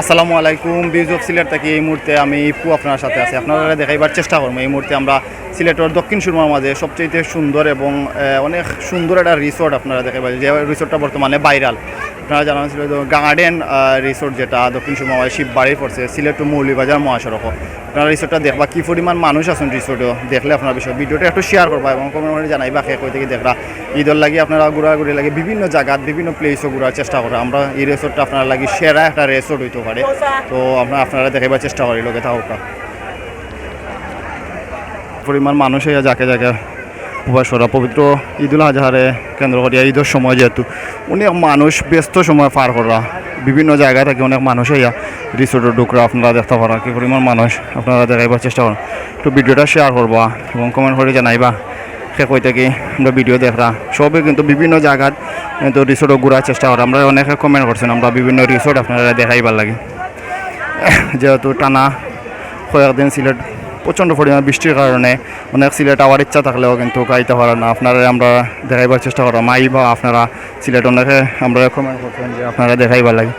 আসসালামু আলাইকুম বিউজ অফ সিলেট থেকে এই মুহূর্তে আমি ইপু আপনার সাথে আছি। আপনারা দেখাইবার চেষ্টা করব, এই মুহূর্তে আমরা সিলেটের দক্ষিণ সুরমার মাঝে সবচেয়ে সুন্দর এবং অনেক সুন্দর একটা রিসোর্ট আপনারা দেখাইবার যে রিসোর্টটা বর্তমানে ভাইরাল আপনারা জানান ছিল গার্ডেন রিসোর্ট যেটা, দক্ষিণ সুরমা মাঝে শিববাড়ি পড়ছে, সিলেট টু মৌলিবাজার, মহাসড়ক। আপনারা রিসোর্টটা দেখবা কি পরিমাণ মানুষ আছেন রিসোর্টও দেখলে আপনার বিষয় ভিডিওটা একটু শেয়ার করবা এবং কমেন্ট জানাইবা কে কই থেকে দেখরা ঈদের লাগি আপনারা ঘোরাঘুরি লাগে বিভিন্ন জায়গাত, বিভিন্ন প্লেসও ঘোরার চেষ্টা করে। আমরা এই রিসোর্টটা আপনার লাগি সেরা একটা রিসোর্ট হইতে পারে। তো আমরা আপনারা দেখাইবার চেষ্টা করি, লোকে থাকুকা পরিমাণ মানুষ হইয়া যাকে যাকে উপাসরা পবিত্র ঈদুল আজহারে কেন্দ্র করিয়া ঈদের সময় যেহেতু অনেক মানুষ ব্যস্ত সময় পার করা, বিভিন্ন জায়গায় থেকে অনেক মানুষ হইয়া রিসোর্টের ডুকরা আপনারা দেখতে পারা কি পরিমাণ মানুষ, আপনারা দেখাইবার চেষ্টা করেন। তো ভিডিওটা শেয়ার করবা এবং কমেন্ট করে জানাইবা সে কই থেকে আমরা ভিডিও দেখরা। সবে কিন্তু বিভিন্ন জায়গাত কিন্তু রিসোর্টও ঘোরার চেষ্টা করে। আমরা অনেকে কমেন্ট করছেন, আমরা বিভিন্ন রিসোর্ট আপনারা দেখাইবার লাগে। যেহেতু টানা কয়েকদিন সিলেট প্রচণ্ড পরিমাণ বৃষ্টির কারণে অনেক সিলেট আওয়ার ইচ্ছা থাকলেও কিন্তু খাইতে পারে না। আপনারা আমরা দেখাইবার চেষ্টা করা মাই বা আপনারা সিলেট অনেকে আমরা কমেন্ট করছেন যে আপনারা দেখাইবার লাগে।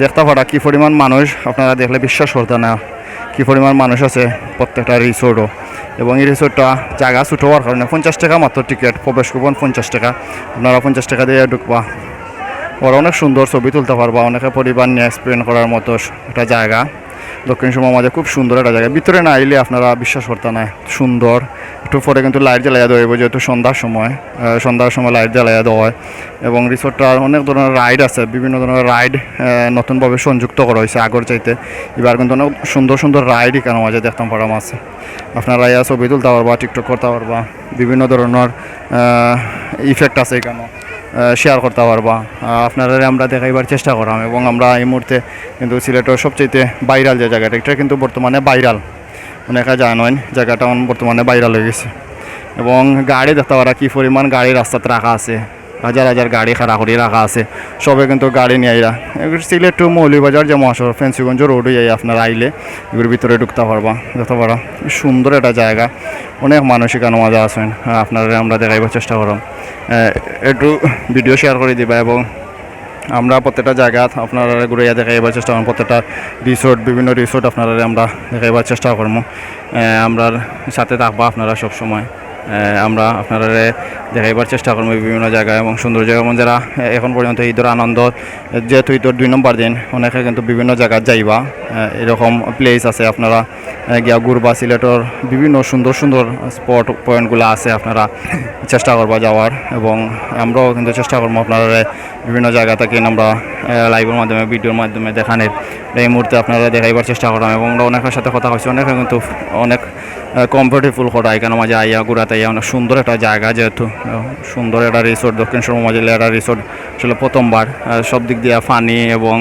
দেখতে পারা কী পরিমাণ মানুষ, আপনারা দেখলে বিশ্বাস করতে না। কী পরিমাণ মানুষ আছে প্রত্যেকটা রিসোর্টও এবং এই রিসোর্টটা জায়গা ছোটো হওয়ার কারণে পঞ্চাশ টাকা মাত্র টিকিট প্রবেশ করবেন পঞ্চাশ টাকা। আপনারা পঞ্চাশ টাকা দিয়ে ঢুকবা। ওরা অনেক সুন্দর ছবি তুলতে পারবা, অনেকে পরিবার নিয়ে এক্সপ্লেন করার মতো একটা জায়গা। দক্ষিণ সময় মাঝে খুব সুন্দর একটা জায়গা। ভিতরে না আইলে আপনারা বিশ্বাস করতে না, সুন্দর। একটু পরে কিন্তু লাইট জ্বালাইয়া দেওয়া যেহেতু সন্ধ্যার সময় সন্ধ্যার সময় লাইট জ্বালাইয়া দেওয়া হয়। এবং রিসোর্টটার অনেক ধরনের রাইড আছে, বিভিন্ন ধরনের রাইড নতুনভাবে সংযুক্ত করা হয়েছে আগর চাইতে। এবার কিন্তু অনেক সুন্দর সুন্দর রাইড এখানে মাঝে দেখতাম পারা আছে। আপনারা ইয়া ছবি তুলতে পারবা টিকটক করতে পারবা, বিভিন্ন ধরনের ইফেক্ট আছে এখানে। শেয়ার করতে পারবা। আপনারা আমরা দেখাইবার চেষ্টা করাম এবং আমরা এই মুহূর্তে কিন্তু সিলেটের সবচেয়ে ভাইরাল যে জায়গাটা, এটা কিন্তু বর্তমানে ভাইরাল অনেকে জানেন জায়গাটা বর্তমানে ভাইরাল হয়ে গেছে। এবং গাড়ি দেখতে পারা কী পরিমাণ গাড়ি রাস্তাতে রাখা আছে। হাজার হাজার গাড়ি খাড়া করে রাখা আছে। সবে কিন্তু গাড়ি নিয়ে আইরা। সিলেট টু মৌলিবাজার যে মহাসড়ক, ফেন্সিগঞ্জ রোড হয়ে আপনারা আইলে এগুলোর ভিতরে ঢুকতে পারবা। দেখতে পারা, সুন্দর একটা জায়গা। অনেক মানুষ এখানে মজা আছেন। আপনারা আমরা দেখাইবার চেষ্টা করলাম। একটু ভিডিও শেয়ার করে দিবা এবং আমরা প্রত্যেকটা জায়গা আপনারা ঘুরে দেখাইবার চেষ্টা করব। প্রত্যেকটা রিসোর্ট বিভিন্ন রিসোর্ট আপনারা আমরা দেখাইবার চেষ্টা করব। আমরা সাথে থাকব আপনারা সব সময়। আমরা আপনারা দেখাইবার চেষ্টা করব বিভিন্ন জায়গায় এবং সুন্দর জায়গা। এবং যারা এখন পর্যন্ত ঈদের আনন্দ, যেহেতু ঈদের দুই নম্বর দিন, অনেকে কিন্তু বিভিন্ন জায়গায় যাইবা। এরকম প্লেস আছে আপনারা গিয়া ঘুরবা, সিলেটর বিভিন্ন সুন্দর সুন্দর স্পট পয়েন্টগুলো আছে আপনারা চেষ্টা করব যাওয়ার এবং আমরাও কিন্তু চেষ্টা করব আপনারা বিভিন্ন জায়গা থেকে আমরা লাইভের মাধ্যমে ভিডিওর মাধ্যমে দেখানোর। এই মুহূর্তে আপনারা দেখাইবার চেষ্টা করলাম এবং আমরা অনেকের সাথে কথা হয়েছে, অনেকে কিন্তু অনেক কমফোর্টেবল করা এখানে মাঝে আইয়া ঘুরাতে আইয়া অনেক সুন্দর একটা জায়গা যেহেতু সুন্দর একটা রিসোর্ট দক্ষিণ সর্ব মাঝে একটা রিসোর্ট আসলে প্রথমবার সব দিক দিয়ে ফানি এবং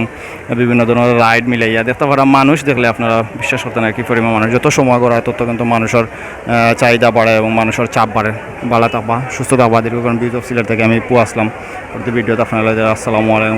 বিভিন্ন ধরনের রাইড মিলাইয়া দেখতে পারা মানুষ দেখলে আপনারা বিশ্বাস করতেন আর কি, পরিমাণ মানুষ। যত সময় করা হয় তত কিন্তু মানুষের চাহিদা বাড়ে এবং মানুষের চাপ বাড়ে। বালা তাপা সুস্থ তাপা দীর্ঘক্ষণ বিজ অফ সিলেট থেকে আমি পু আসলাম। ভিডিওতে আপনারা আসসালামু আলাইকুম।